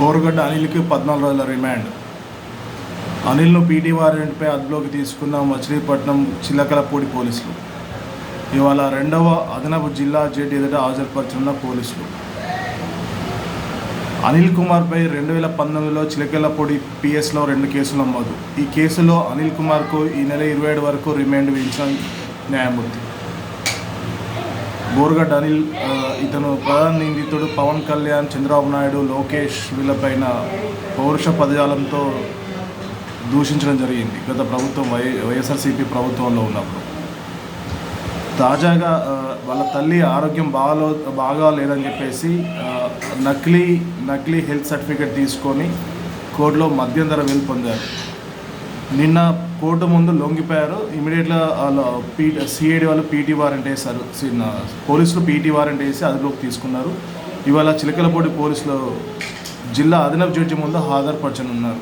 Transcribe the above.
బోరుగడ్డ అనిల్కి పద్నాలుగు రోజుల remand. అనిల్ను PT వారెంట్పై అదుపులోకి తీసుకున్న మచిలీపట్నం చిల్లకలపూడి పోలీసులు. ఇవాళ రెండవ అదనపు జిల్లా జడ్జి ఎదుట హాజరుపరచున్న పోలీసులు. అనిల్ కుమార్పై రెండు వేల పంతొమ్మిదిలో చిలకలపూడి పిఎస్లో రెండు కేసులు నమోదు. ఈ కేసులో అనిల్ కుమార్కు ఈ నెల ఇరవై ఏడు వరకు రిమాండ్ విధించిన న్యాయమూర్తి. బోర్గడ్ అనిల్ ఇతను ప్రధాన నిందితుడు పవన్ కళ్యాణ్ చంద్రబాబు నాయుడు లోకేష్ వీళ్ళపైన పౌరుష పదజాలంతో దూషించడం జరిగింది గత ప్రభుత్వం వై వైఎస్ఆర్సీపీ ప్రభుత్వంలో ఉన్నప్పుడు. తాజాగా వాళ్ళ తల్లి ఆరోగ్యం బాగాలో బాగా లేదని చెప్పేసి నకిలీ నకిలీ హెల్త్ సర్టిఫికేట్ తీసుకొని కోర్టులో మధ్యంతర వెళ్ళి పొందారు. నిన్న కోర్టు ముందు లొంగిపోయారు ఇమీడియట్గా వాళ్ళు పీ సిఐడి వాళ్ళు పీటీ వారెంట్ వేశారు పోలీసులు పీటీ వారెంట్ వేసి అదుపులోకి తీసుకున్నారు ఇవాళ చిలకలపూడి పోలీసులు జిల్లా అదనపు జడ్జి ముందు హాజరుపరచనున్నారు